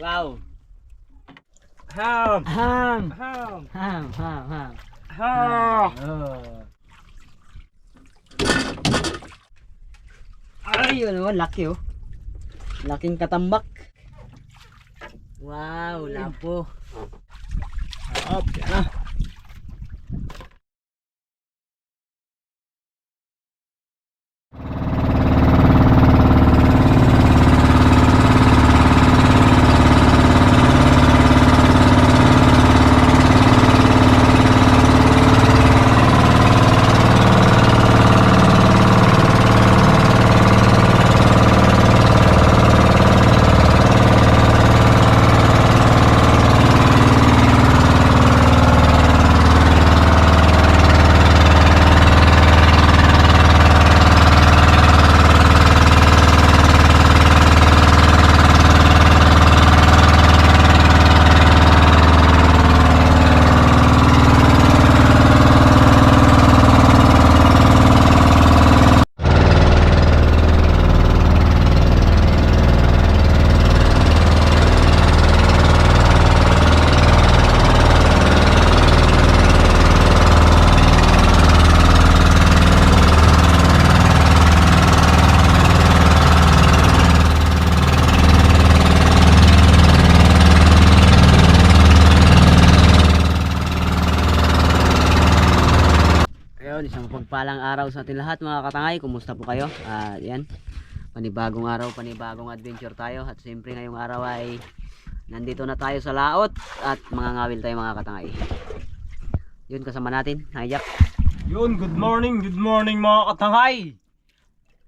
Wow. Ham! Ham. Ham! Ham, ham, ham. Ham! Oh. Ay, yun oh, laki oh. Laking katambak. Wow, lapo. Up, yan na. Ayun, isang pagpalang araw sa ating lahat mga katangay. Kumusta po kayo? Ah, yan. Panibagong araw, panibagong adventure tayo. At siyempre ngayong araw ay nandito na tayo sa laot at mga ngawil tayo mga katangay. Yun kasama natin, Hayak. Yun, good morning, good morning mga katangay!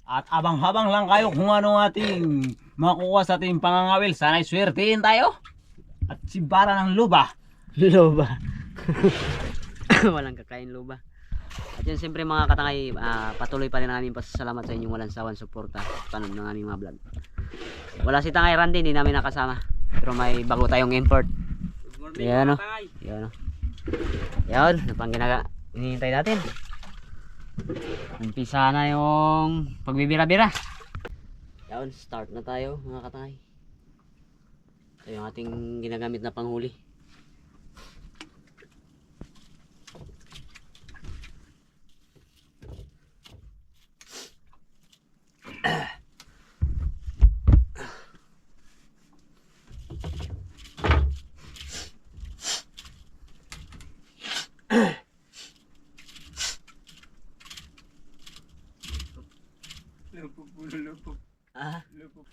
At abang-habang lang kayo kung ano ating makukuha sa ating pangangawil. Sana'y swertihin tayo. At sibara ng luba. Loba. Walang kakain loba. At yun siyempre mga katangay, ah, patuloy pa rin namin pasasalamat sa inyong walang sawang suporta at panood ng aming mga vlog. Wala si Tangay Randy, hindi namin nakasama. Pero may bago tayong import. Good morning Yan, no? Yan o. Yan, ano pang ginaga, hinihintay natin. Umpisa na yung pagbibira-bira. Yan, start na tayo mga katangay. Ito yung ating ginagamit na panghuli. Lupok, lupok, Ah, lupok.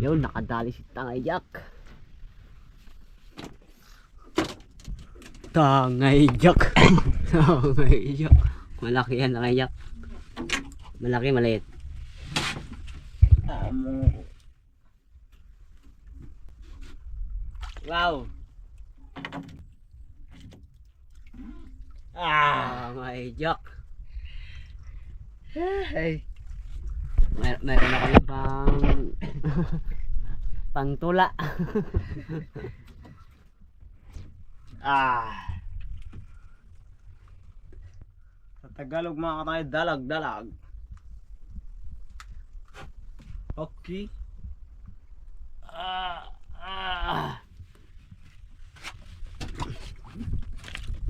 yun, nakadali si Tangay-Jack. Tangay-Jack. Tangay-Jack. Malaki yan, Tangay-Jack. Malaki, maliit. Amo. Wow. Ah! Tangay-Jack. Hey. Mer meron ako pang pang tula. Ah! Sa Tagalog mga katangay, dalag, dalag. Okay. Ah, ah.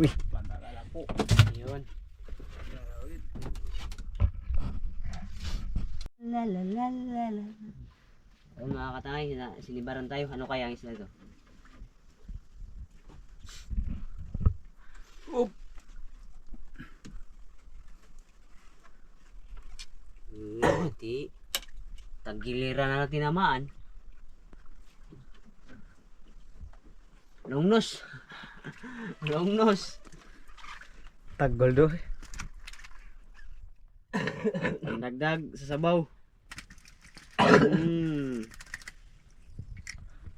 Uy, Pandalala po. yun. La la la la la. Ayun mga katangay, sinibaran tayo. Ano kaya ang isla ito? Oop. Hmm, di. Tagiliran na natin naman. Longnos. Longnos. Taggol do. Dagdag sa sabaw. Mm.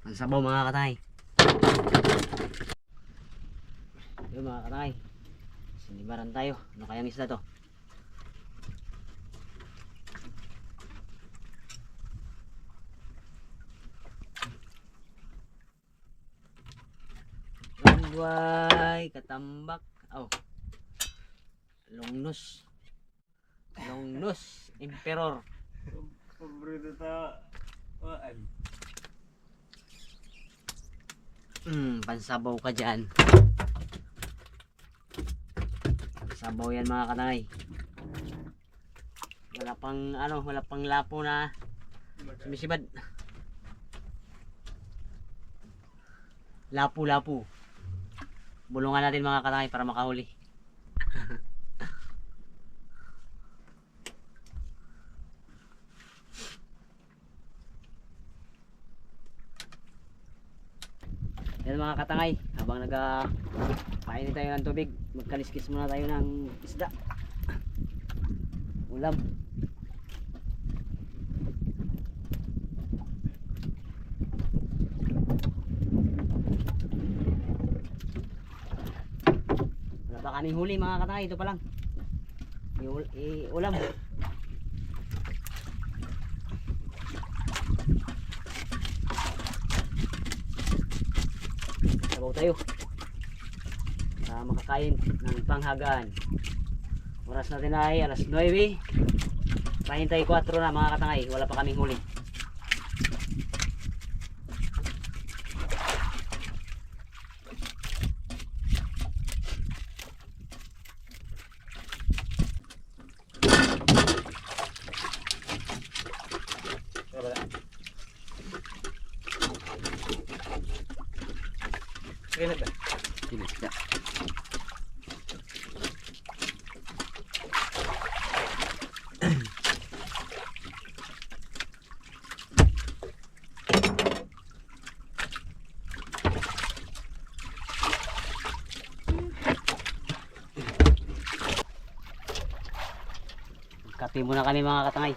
Ang sabaw mga katay. Yung mga katay. Sinibaran tayo. Ano kayang isda to? Buhay, katambak. Oh. Longnose. Longnose. Emperor. Paborito ta. Ay. Hmm, pansabaw ka dyan. Pansabaw yan mga katangay. Wala pang ano, wala pang lapo na sumisibad. Lapu-lapu. Bulungan natin mga katangay para makahuli. Yan mga katangay, habang naga painin tayo ng tubig, magkaliskis muna tayo ng isda. Ulam. Wala pa kaming huli mga katangay, ito pa lang. I- ulam. Sabaw tayo. Para makakain ng panghagaan. Oras natin ay alas 9. Pahintay 4 na mga katangay. Wala pa kaming huli. Kailan ba? Isda. Kape muna kami mga katangay.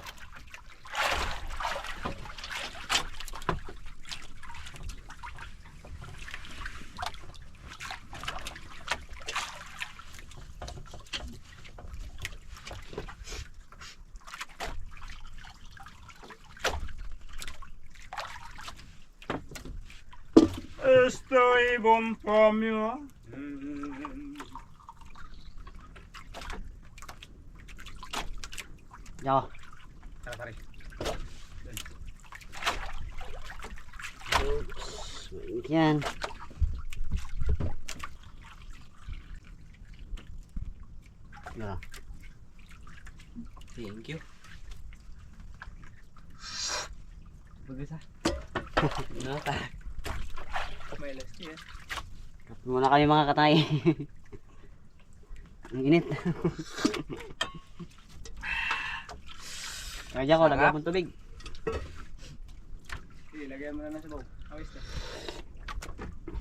estoy bon premio. Oops, again. Muna kami mga katay. Ang init. Kaya ko, lagyan mong tubig. Sige, lagyan mo na ng sabaw. Awis na.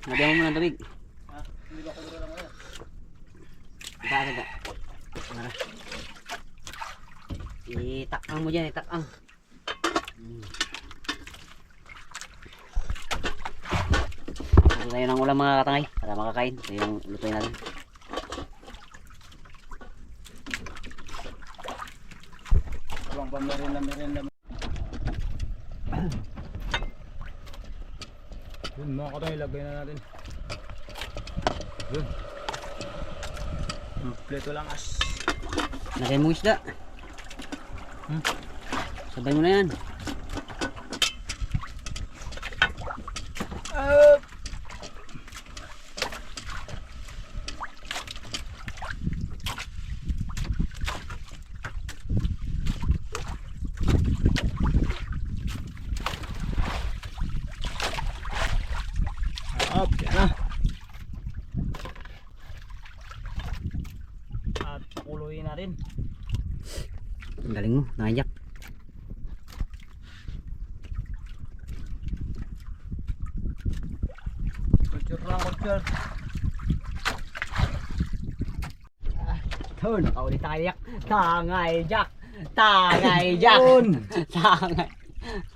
Lagyan mo muna ng tubig. Ha? Hindi ba kumuro lang ano? Ita, ita. Mara. Itakang mo dyan, itakang. Hmm. Ito tayo ng ulam mga katangay para makakain. Ito yung lutoy natin. Ibang pamerinda merinda. Yun mga katay, lagay na natin. Yun. Kompleto lang as. Lagay mo isda. Hmm. Sabay mo na yan. Up! Up, yan na. At pakuluin natin. Ang galing mo, nakayak. Culture lang, culture. Ito, nakaulit sa kayak. Tangay Jack! Tangay Jack! Yun. Tangay.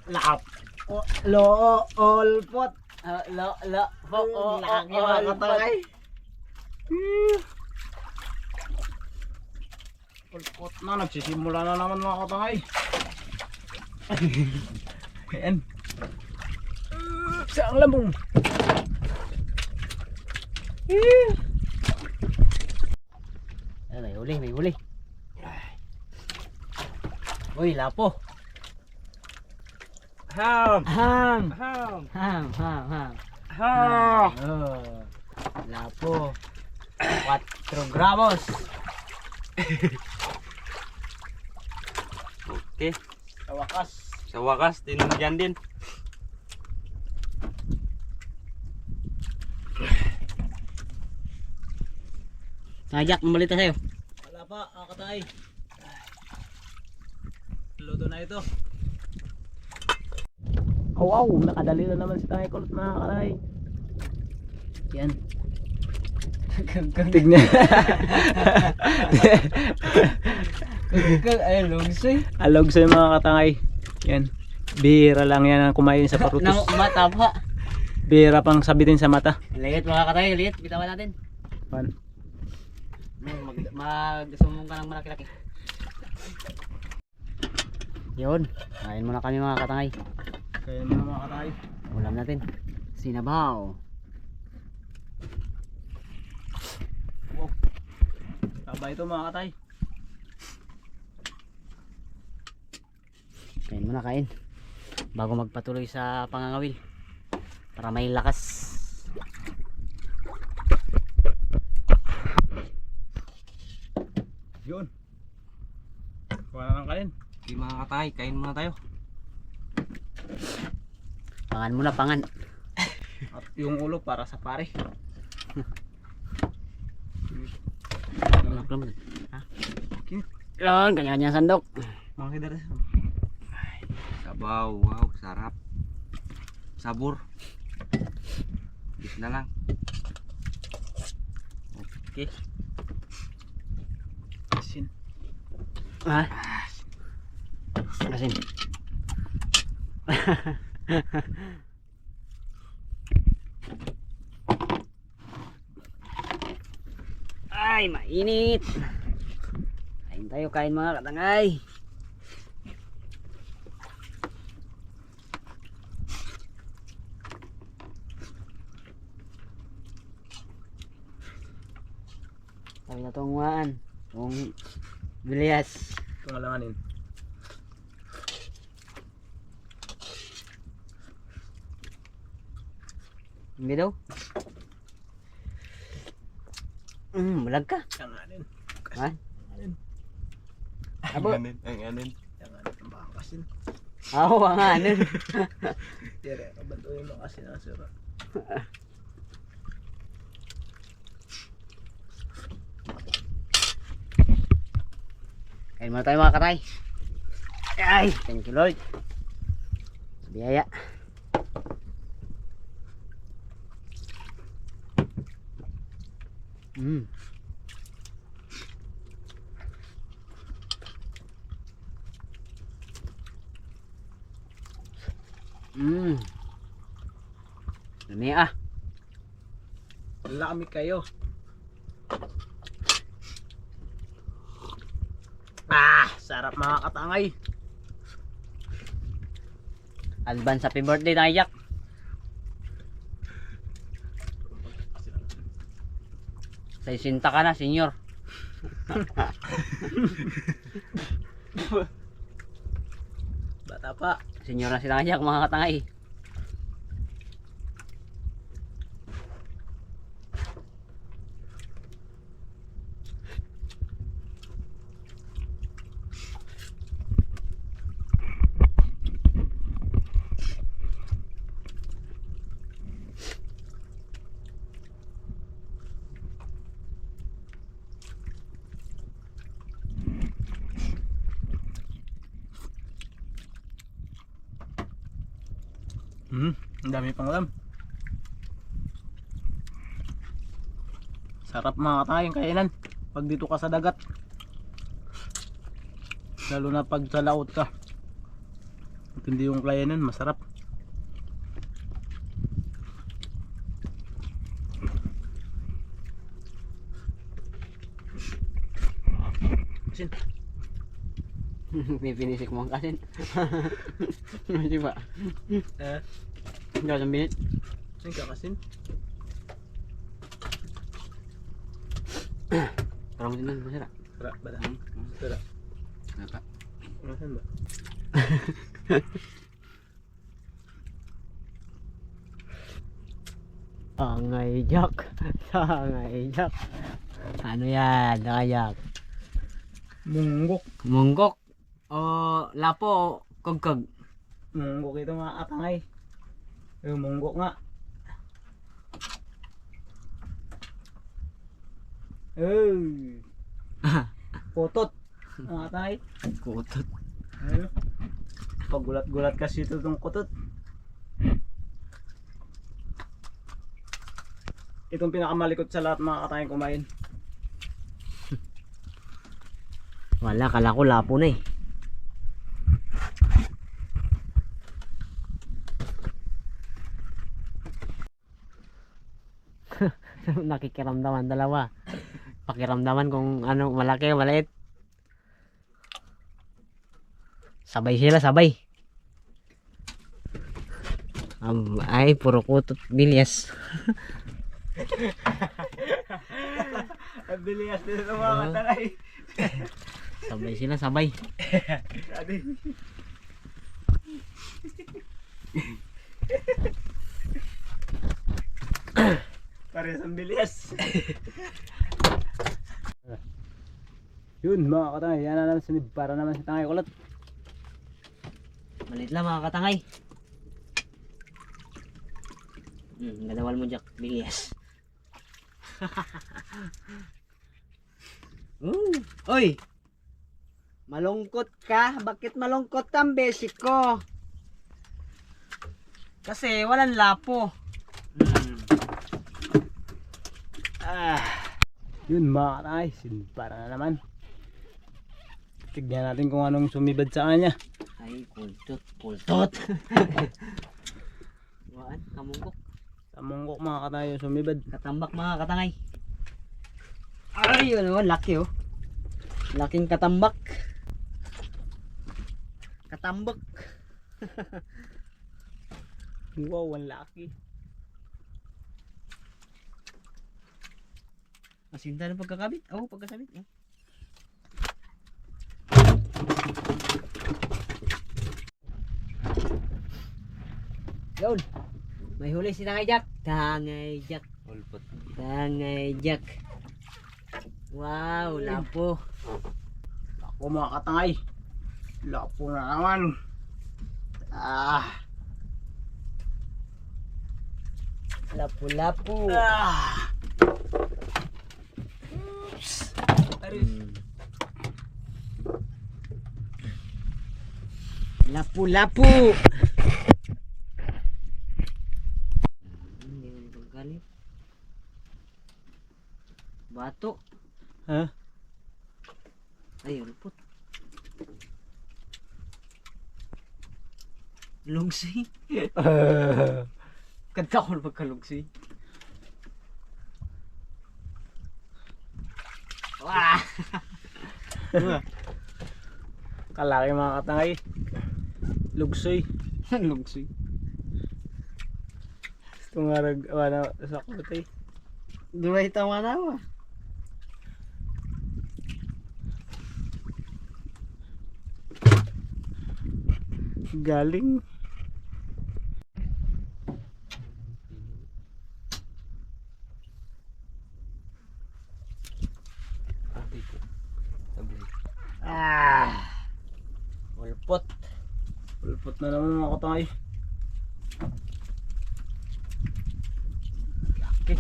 Laap. O, lo, olpot. Uh, lo, lo, po, o, o, lo, katangay. Olpot na, nagsisimula na naman mga katangay. Ayan. Sa ang lamong. Ano tayo, huli, may huli. Uy, lapo. Ham! Ham! Ham! Ham, ham, ham. Ham! Oh, lapo. 4 gramos. Okay. Sa wakas. Sa wakas, tinunyan din. Najak, mamalita sa'yo. Pa, kakatay. Luto na ito. Oh, wow, nakadali na naman si Tay Kulot mga kakatay. Yan. Tignan. Ay, lungsoy. Alog sa mga katangay. Yan. Bihira lang yan ang kumain sa parutos. Nang mata pa. Bihira pang sabitin sa mata. Liit mga katay, liit. Bitawan natin. Pan. Mag, mag-sumong ka ng malaki-laki. Yun. Kain muna kami mga katangay. Kaya mga mga katangay. Ulam natin. Sinabaw. Taba ito mga katay. Kain muna kain. Bago magpatuloy sa pangangawil. Para may lakas. Yun. Kuha na ng kain. Okay mga katay, kain muna tayo. Pangan muna, pangan. At yung ulo para sa pare. Ano lang Ha? Okay. Lang, kanya-kanya sandok. Mga kidara. Sabaw, wow, sarap. Sabur. Bis na lang. Okay. Asin. Ha? Asin. Ay, mainit. Kain tayo, kain mga katangay. Sabi na itong waan. Itong bilyas. Ito nga langanin. Hindi daw. Mm, bulag ka. Langanin. Ha? Abo. Ang anin, ang anin. Ang baka kasin. Oo, ang ano. Tira, kabantuin mo kasi na Kain muna tayo mga katay. Ay, thank you Lord. Biyaya. Mm. Mm. Lami ah. Lami kayo. Ah, sarap mga katangay. Advance happy birthday na Jack. Sa isinta ka na, senyor. Bata pa. Senyor na sila Jack, mga katangay. Hmm, ang dami pang alam. Sarap mga ang kainan. Pag dito ka sa dagat. Lalo na pag sa laot ka. At hindi yung kainan, masarap. Asin. Pipinisik mo ang kasin. Di ba? Eh, Hindi ako minute. asin ka kasin. Parang din lang, masarap. Tara, bala. Tara. Naka. Nasaan ba? Tangay Jack. Tangay Jack. Ano yan? Tangay Munggok. Munggok. O lapo o kagkag. Munggok ito mga katangay. Eh, munggok nga. Eh. Potot. Mga katangay. Kutot. Ano? Pagulat-gulat kasi ito itong kutot. Itong pinakamalikot sa lahat mga katangay kumain. Wala, kala ko lapo na eh. Nakikiramdaman dalawa. Pakiramdaman kung ano malaki o maliit. Sabay sila, sabay. Um, ay, puro kutot bilyas. Ang bilias din ito mga Ah. katangay. Sabay sila, sabay. Adi. Parehas ang bilis. Yun mga katangay, yan na naman sinib para naman si tangay kulot. Malit lang mga katangay. Hmm, ganawal mo Jack, bilyas. Ooh. Oy! Malungkot ka? Bakit malungkot ang basic ko? Kasi walang lapo. Hmm. Ah. Yun mga katangay, sinib para na naman. Tignan natin kung anong sumibad sa kanya. Ay, kultot, kultot. Waan, kamungkok. Sa munggok mga katangay yung sumibad. Katambak mga katangay. Ay, yun naman, laki oh. Laking katambak. Katambak. Wow, ang laki. Masinta ng pagkakabit. Oh, pagkasabit. Oh. Yun. May huli si Tangay Jack. Tangay Jack. Ulpot. Tangay Jack. Wow, lapo. Ako mga katangay. Lapo na naman. Ah. Lapo-lapo. Ah. Hmm. Lapu-lapu. Hindi mo pagkalit. Bato. Ha? Ay, ulpot. Lugsi. Kanta ko na pagkalugsi. Wah! Kalaki mga katangay. Lugsoy. Lugsi. Tumarag wala sa kutay. Duray tama na mo. Galing. Ko. Sablay. Ah! Ulpot. Pulpot na naman mga katangay. Laki.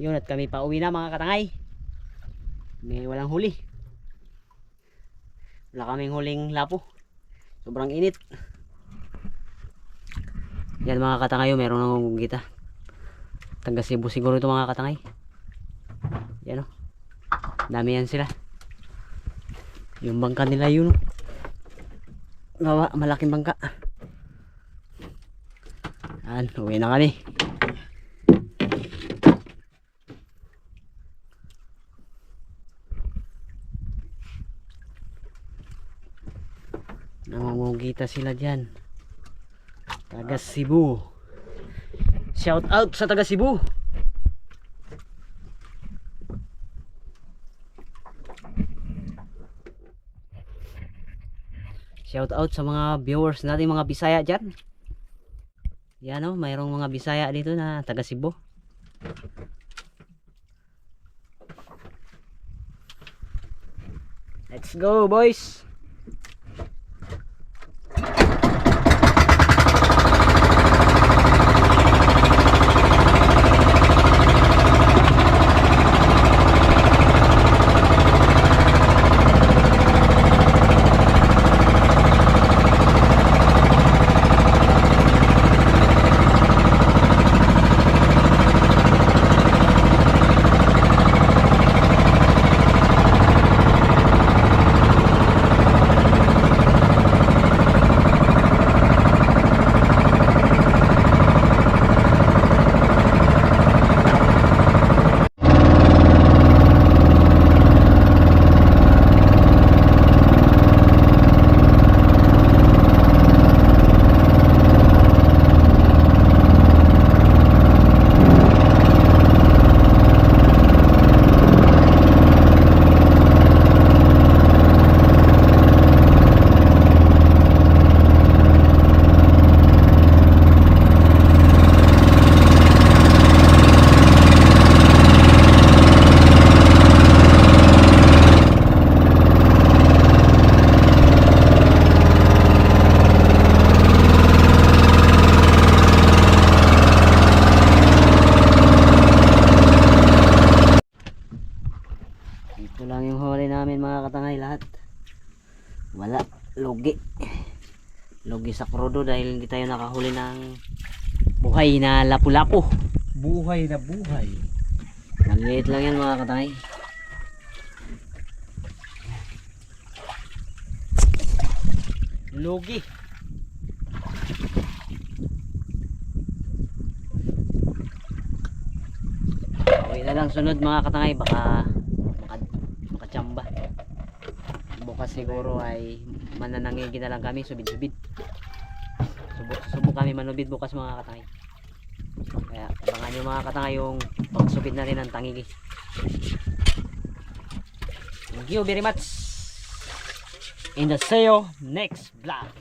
Yun at kami pa uwi na mga katangay. May walang huli. Wala kaming huling lapo. Sobrang init. Yan mga katangay, oh, meron nang gita. Taga Cebu siguro ito mga katangay. Yan o. Dami yan sila. Yung bangka nila yun. oh. Gawa, malaking bangka. Yan, uwi na kami. Nangungugita sila dyan. Taga Cebu. Shout out sa taga Cebu. Shout out sa mga viewers natin mga Bisaya dyan. Yan o, mayroong mga Bisaya dito na taga Cebu. Let's go boys! Ito lang yung huli namin mga katangay lahat. Wala. Logi. Logi sa krudo dahil hindi tayo nakahuli ng buhay na lapu-lapu. Buhay na buhay. Maliit lang yan mga katangay. Logi. Okay na lang sunod mga katangay baka Bukas siguro ay mananangigi na lang kami subid-subid. Subok, subok kami manubid bukas mga katangay. Kaya abangan nyo mga katangay yung pagsubid na rin ng tangigi. Thank you very much. In the you next vlog.